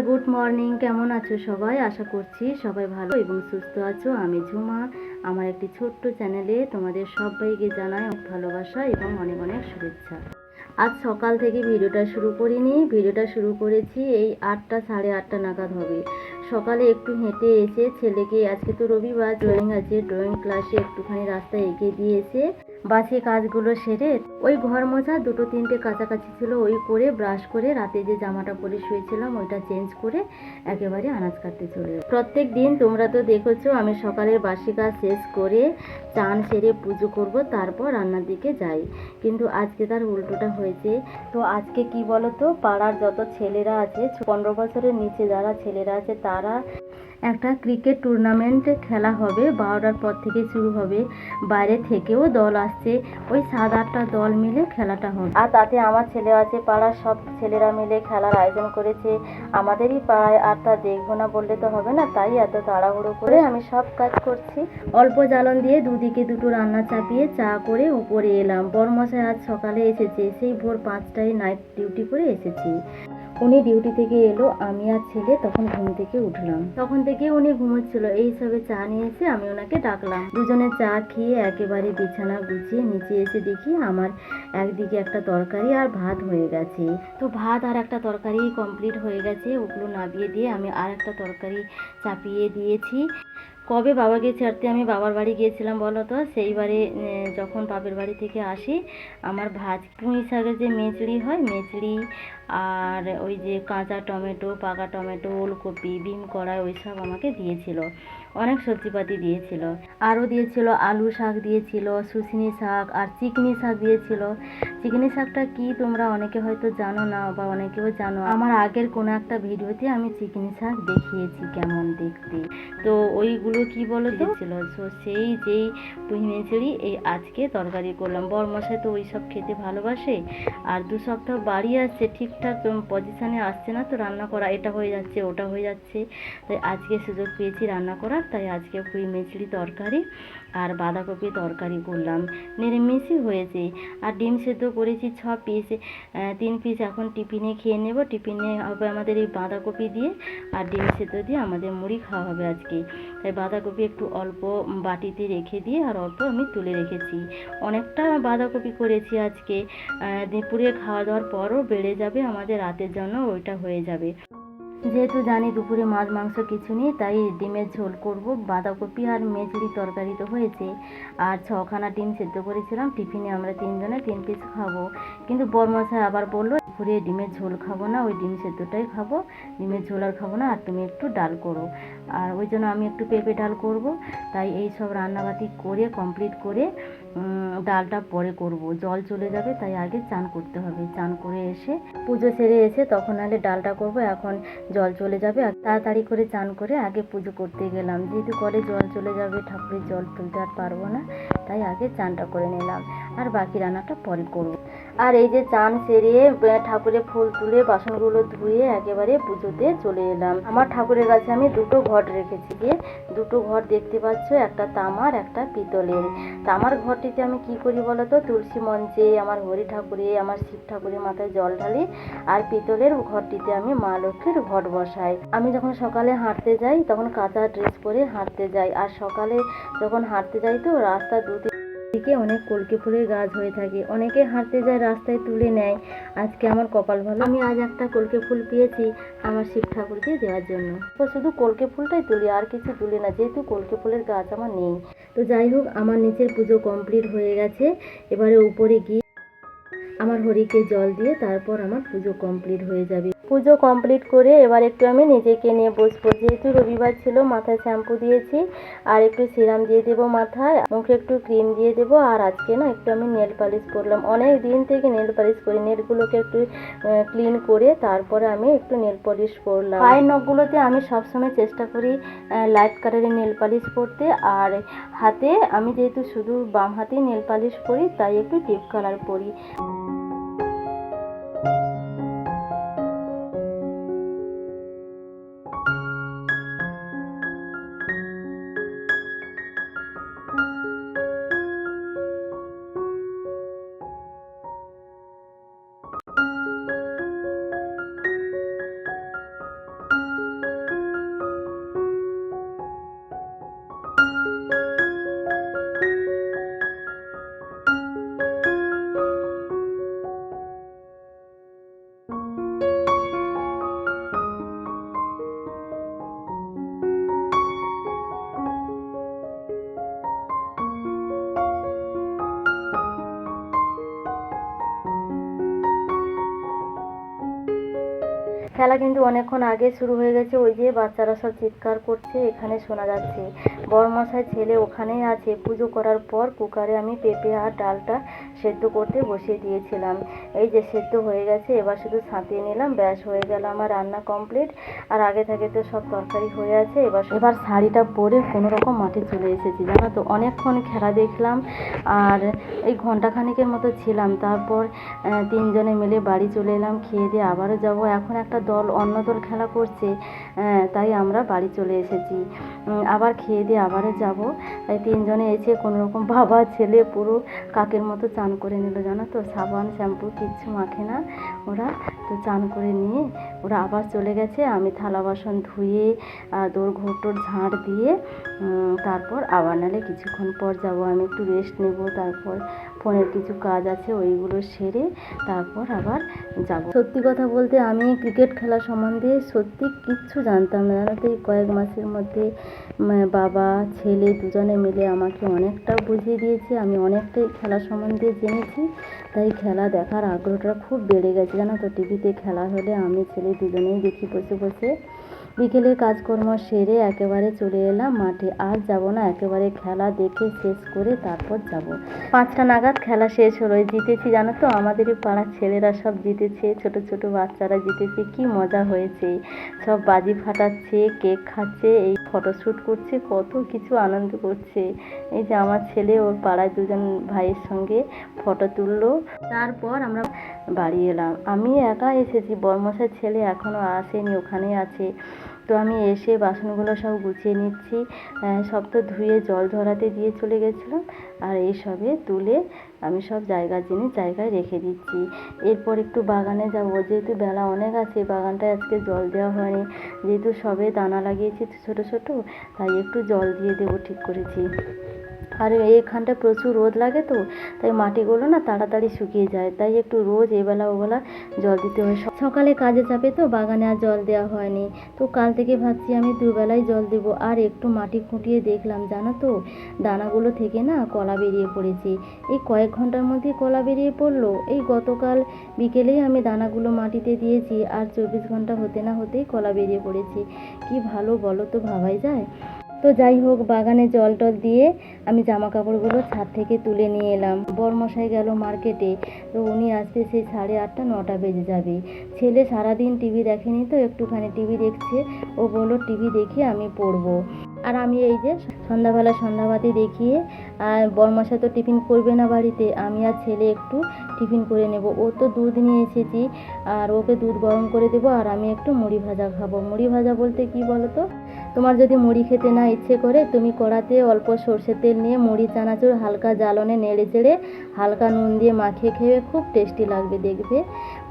নমস্কার good morning, কেমন আছো সবাই? আশা করছি সবাই ভালো এবং সুস্থ আছো। আমি ঝুমা। আমার একটি ছোট্ট চ্যানেলে তোমাদের সবাইকে জানাই ভালোবাসা এবং অনেক অনেক শুভেচ্ছা। আজ সকাল থেকে ভিডিওটা শুরু করিনি। ভিডিওটা শুরু করেছি এই আটটা, সাড়ে আটটা নাগাদ হবে। সকালে একটু হেঁটে এসে ছেলেকে, আজকে তো রবিবার ড্রয়িং আছে ড্রয়িং ক্লাসে একটুখানি রাস্তায় এগিয়ে দিয়ে এসে বাসি কাজগুলো সেরে ওই ঘর মোছা দুটো তিনটে কাছাকাছি ছিল, ওই করে ব্রাশ করে রাতে যে জামাটা পরে শুয়েছিলাম ওইটা চেঞ্জ করে একেবারে আনাজ কাটতে চলে প্রত্যেক দিন তোমরা তো দেখেছ, আমি সকালের বাসি কাজ শেষ করে চান সেরে পুজো করব, তারপর রান্নার দিকে যাই। কিন্তু আজকে তার উল্টোটা হয়েছে। তো আজকে কি বলতো, পাড়ার যত ছেলেরা আছে, পনেরো বছরের নিচে যারা ছেলেরা আছে, তারা একটা ক্রিকেট টুর্নামেন্ট খেলা হবে। বারোটার পর থেকে শুরু হবে। বাইরে থেকেও দল আসছে। ওই সাত আটটা দল মিলে খেলাটা হবে আর তাতে আমার ছেলে আছে পাড়ার সব ছেলেরা মিলে খেলার আয়োজন করেছে। আমাদেরই পাড়ায় আর তা দেখব না বললে তো হবে না। তাই এত তাড়াহুড়ো করে আমি সব কাজ করছি। অল্প জ্বালন দিয়ে দুদিকে দুটো রান্না চাপিয়ে চা করে উপরে এলাম। বরমশাই আজ সকালে এসেছে। সেই ভোর পাঁচটায় নাইট ডিউটি করে এসেছি। উনি ডিউটি থেকে এলো, আমি আর ছেলে তখন ঘুম থেকে উঠলাম। তখন থেকে উনি ঘুমোচ্ছিল, এই সবে চা নিয়ে এসে আমি ওনাকে ডাকলাম। দুজনে চা খেয়ে একেবারে বিছানা গুছিয়ে নিচে এসে দেখি আমার একদিকে একটা তরকারি আর ভাত হয়ে গেছে। তো ভাত আর একটা তরকারি কমপ্লিট হয়ে গেছে, ওগুলো নাবিয়ে দিয়ে আমি আর একটা তরকারি চাপিয়ে দিয়েছি। কবে বাবাকে ছাড়তে? আমি বাবার বাড়ি গিয়েছিলাম বলো তো। সেইবারে যখন বাপের বাড়ি থেকে আসি, আমার ভাজ পুঁই শাকের যে মেচড়ি হয়, মেচড়ি আর ওই যে কাঁচা টমেটো, পাকা টমেটো, ওলকপি, বিম ওই সব আমাকে দিয়েছিল। অনেক সবজিপাতি দিয়েছিল। আরও দিয়েছিল আলু শাক দিয়েছিল, শুশনি শাক আর চিকনি শাক দিয়েছিল। চিকনি শাকটা কি তোমরা অনেকে হয়তো জানো না বা অনেকেও জানো। আমার আগের কোনো একটা ভিডিওতে আমি চিকনি শাক দেখিয়েছি কেমন দেখতে। তো ওইগুলো কি বলো তো ছিল তো সেই যেই মেচড়ি এই আজকে তরকারি করলাম। বরমশাই তো ওই সব খেতে ভালোবাসে। আর দু সপ্তাহ বাড়ি আসছে, ঠিকঠাক পজিশনে আসছে না তো রান্না করা। এটা হয়ে যাচ্ছে, ওটা হয়ে যাচ্ছে। তাই আজকে সুযোগ পেয়েছি রান্না করার, তাই আজকে পুঁই মেচড়ি তরকারি আর বাঁধাকপি তরকারি করলাম। নিরামিষই হয়েছে। আর ডিম সেদ্ধ করেছি, ছ পিস তিন পিস এখন টিফিনে খেয়ে নেব। টিফিনে হবে আমাদের এই বাঁধাকপি দিয়ে আর ডিম সেদ্ধ দিয়ে আমাদের মুড়ি খাওয়া হবে আজকে। তাই বাঁধাকপি একটু অল্প বাটিতে রেখে দিয়ে আর অল্প আমি তুলে রেখেছি। অনেকটা বাঁধাকপি করেছি আজকে। দুপুরে খাওয়া দাওয়ার পরও বেড়ে যাবে আমাদের রাতের জন্য, ওইটা হয়ে যাবে। যেহেতু জানি দুপুরে মাছ, মাংস কিছু নেই, তাই ডিমের ঝোল করব। বাঁধাকপি আর মেচড়ি তরকারি তো হয়েছে। আর ছখানা ডিম সেদ্ধ করেছিলাম, টিফিনে আমরা তিনজনে তিন পিস খাব। কিন্তু বরমশাই আবার বলল, দুপুরে ডিমের ঝোল খাব না, ওই ডিম সেদ্ধটাই খাব। ডিমের ঝোল আর খাব না, আর তুমি একটু ডাল করো। আর ওই জন্য আমি একটু পেঁপে ডাল করব। তাই এই সব রান্নাবাতি করে কমপ্লিট করে ডালটা পরে করব। জল চলে যাবে, তাই আগে চান করতে হবে। চান করে এসে পুজো সেরে এসে তখন আগে ডালটা করব, এখন জল চলে যাবে। আর তাড়াতাড়ি করে চান করে আগে পুজো করতে গেলাম। যেহেতু করে জল চলে যাবে, ঠাকুরের জল তুলতে আর পারব না, তাই আগে চানটা করে নিলাম। আর বাকি রান্নাটা পরে করব। আর এই যে চান সেরে ঠাকুরের ফুল তুলে বাসনগুলো ধুয়ে একেবারে পুজোতে চলে এলাম। আমার ঠাকুরের কাছে আমি দুটো ঘট রেখেছি যে দুটো ঘর দেখতে পাচ্ছ, একটা তামার, একটা পিতলের। তামার ঘরটিতে আমি কি করি বলো তো তুলসী মঞ্চে, আমার হরি ঠাকুরে, আমার শিব ঠাকুরের মাথায় জল ঢালি আর পিতলের ঘরটিতে আমি মা লক্ষ্মীর ঘট বসাই। আমি যখন সকালে হাঁটতে যাই, তখন কাঁচা ড্রেস পরে হাঁটতে যাই। আর সকালে যখন হাঁটতে যাই তো রাস্তা দু দিকে অনেক কলকে ফুলের গাছ হয়ে থাকে। অনেকে হাঁটতে যায়, রাস্তায় তুলে নেয়। আজকে আমার কপাল ভালো। আমি আজ একটা কলকে ফুল পেয়েছি আমার শিব ঠাকুরকে দেওয়ার জন্য। তো শুধু কলকে ফুলটাই তুলি, আর কিছু তুলি না, যেহেতু কলকে ফুলের গাছ আমার নেই। তো যাই হোক, আমার নিচের পুজো কমপ্লিট হয়ে গেছে। এবারে উপরে গিয়ে আমার হরিকে জল দিয়ে তারপর আমার পুজো কমপ্লিট হয়ে যাবে। পুজো কমপ্লিট করে এবার একটু আমি নিজেকে নিয়ে বসবো। যেহেতু রবিবার ছিল, মাথায় শ্যাম্পু দিয়েছি, আর একটু সিরাম দিয়ে দেবো মাথায়, মুখে একটু ক্রিম দিয়ে দেবো, আর আজকে না একটু আমি নেল পালিশ করলাম। অনেক দিন থেকে নেল পালিশ করি নেলগুলোকে একটু ক্লিন করে তারপরে আমি একটু নেল পালিশ করলাম। পায়ের নখগুলোতে আমি সবসময় চেষ্টা করি লাইট কালারের নেল পালিশ করতে আর হাতে আমি যেহেতু শুধু বাম হাতেই নেল পালিশ করি, তাই একটু ডিপ কালার করি খেলা কিন্তু অনেকক্ষণ আগে শুরু হয়ে গেছে। ওই যে বাচ্চারা সব চিৎকার করছে, এখানে শোনা যাচ্ছে। বড়মশাই ছেলে ওখানেই আছে। পুজো করার পর কুকারে আমি পেঁপে আর ডালটা সেদ্ধ করতে বসিয়ে দিয়েছিলাম। এই যে সেদ্ধ হয়ে গেছে, এবার শুধু সাঁতিয়ে নিলাম, ব্যাস হয়ে গেল আমার রান্না কমপ্লিট। আর আগে থেকে তো সব তরকারি হয়ে আছে, এবার এবার শাড়িটা পরে কোনো রকম মাঠে চলে এসেছি, জানো তো? অনেকক্ষণ খেলা দেখলাম, আর এই ঘন্টাখানিকের মতো ছিলাম। তারপর তিনজনে মিলে বাড়ি চলে এলাম, খেয়ে দিয়ে আবারও যাব। এখন একটা দল, অন্য দল খেলা করছে তাই আমরা বাড়ি চলে এসেছি। আবার খেয়ে দিয়ে আবারও যাব। তাই তিনজনে এসে কোনো রকম বাবা, ছেলে পুরো কাকের মতো চান করে নিল। জানো তো, সাবান, শ্যাম্পু, কিচ্ছু মাখে না। ওরা তো চান করে নিয়ে, ওরা আবার চলে গেছে। আমি থালা বাসন ধুয়ে দৌড় ঘোটর ঝাঁট দিয়ে তারপর আবার নালে কিছুক্ষণ পর যাব। আমি একটু রেস্ট নেব, তারপর ফোনের কিছু কাজ আছে, ওইগুলো সেরে তারপর আবার যাব। সত্যি কথা বলতে আমি ক্রিকেট খেলা সম্বন্ধে সত্যি কিচ্ছু জানতাম না। জানো তো, এই কয়েক মাসের মধ্যে বাবা, ছেলে দুজনে মিলে আমাকে অনেকটা বুঝিয়ে দিয়েছে। আমি অনেকটাই খেলা সম্বন্ধে জেনেছি। তাই খেলা দেখার আগ্রহটা খুব বেড়ে গেছে। জানো তো টিভিতে খেলা হলে আমি, ছেলে দুজনেই দেখি বসে বসে। বিকেলের কাজকর্ম সেরে একেবারে চলে এলাম মাঠে। আর যাব না, একেবারে খেলা দেখে শেষ করে তারপর যাব। পাঁচটা নাগাদ খেলা শেষ হলো। জিতেছি, জানো তো? আমাদের এই পাড়ার ছেলেরা সব জিতেছে। ছোট ছোট বাচ্চারা জিতেছে। কি মজা হয়েছে। সব বাজি ফাটাচ্ছে, কেক খাচ্ছে, এই ফটোশ্যুট করছে, কত কিছু আনন্দ করছে। এই যে আমার ছেলে, ওর পাড়ায় দুজন ভাইয়ের সঙ্গে ফটো তুললো। তারপর আমরা বাড়ি এলাম। আমি একা এসেছি, বর্মশাই ছেলে এখনও আসেনি ওখানে আছে। তো আমি এসে বাসনগুলো সব গুছিয়ে নিচ্ছি। সব তো ধুয়ে জল ঝরাতে দিয়ে চলে গেছিলাম। আর এই সবে তুলে আমি সব জায়গার জিনিস জায়গায় রেখে দিচ্ছি। এরপর একটু বাগানে যাব। যেহেতু বেলা অনেক আছে বাগানটায় আজকে জল দেওয়া হয়নি। যেহেতু সবে দানা লাগিয়েছি ছোটো ছোটো, তাই একটু জল দিয়ে দেবো ঠিক করেছি। আর এইখানটা প্রচুর রোদ লাগে তো, তাই মাটিগুলো না তাড়াতাড়ি শুকিয়ে যায়। তাই একটু রোজ এবেলা ওবেলা জল দিতে হয়। সকালে কাজে যাবে তো, বাগানে আর জল দেওয়া হয়নি। তো কাল থেকে ভাবছি আমি দুবেলায় জল দেব। আর একটু মাটি খুঁটিয়ে দেখলাম, জানো তো, দানাগুলো থেকে না কলা বেরিয়ে পড়েছে। এই কয়েক ঘণ্টার মধ্যে কলা বেরিয়ে পড়ল। এই গতকাল বিকেলেই আমি দানাগুলো মাটিতে দিয়েছি, আর চব্বিশ ঘণ্টা হতে না হতেই কলা বেরিয়ে পড়েছে। কি ভালো বলো তো, ভাবাই যায়? তো যাই হোক, বাগানে জল টল দিয়ে আমি জামা কাপড়গুলো ছাদ থেকে তুলে নিয়ে এলাম। বরমশাই গেল মার্কেটে, তো উনি আসতে সেই সাড়ে আটটা, নটা বেজে যাবে। ছেলে সারাদিন টিভি দেখেনি তো, একটুখানি টিভি দেখছে। ও বলল, টিভি দেখে, আমি পড়ব। আর আমি এই যে সন্ধ্যাবেলা সন্ধ্যাবাতি দেখিয়ে, আর বরমশাই তো টিফিন করবে না বাড়িতে, আমি আর ছেলে একটু টিফিন করে নেব। ও তো দুধ নিয়ে এসেছি, আর ওকে দুধ গরম করে দেবো, আর আমি একটু মুড়ি ভাজা খাব। মুড়ি ভাজা বলতে কি বলো তো তোমার যদি মুড়ি খেতে না ইচ্ছে করে, তুমি কড়াতে অল্প সর্ষের তেল নিয়ে মুড়ি, চানাচুর, হালকা জ্বালনে নেড়ে চেড়ে হালকা নুন দিয়ে মাখিয়ে খেয়ে খুব টেস্টি লাগবে দেখবে।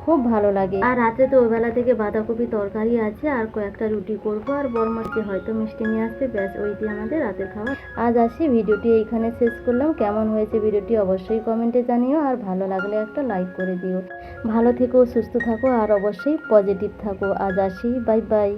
খুব ভালো লাগে। আর রাতে তো ওবেলা থেকে বাঁধাকপি তরকারি আছে আর কয়েকটা রুটি করব আর বরমাসে হয়তো মিষ্টি নিয়ে আসবে। ব্যাস ওই দিয়ে আমাদের রাতের খাওয়া আজ আসি ভিডিওটি এইখানে শেষ করলাম। কেমন হয়েছে ভিডিওটি অবশ্যই কমেন্টে জানিও আর ভালো লাগলে একটা লাইক করে দিও। ভালো থেকো সুস্থ থাকো আর অবশ্যই পজিটিভ থাকো। আজ আসি বাই বাই।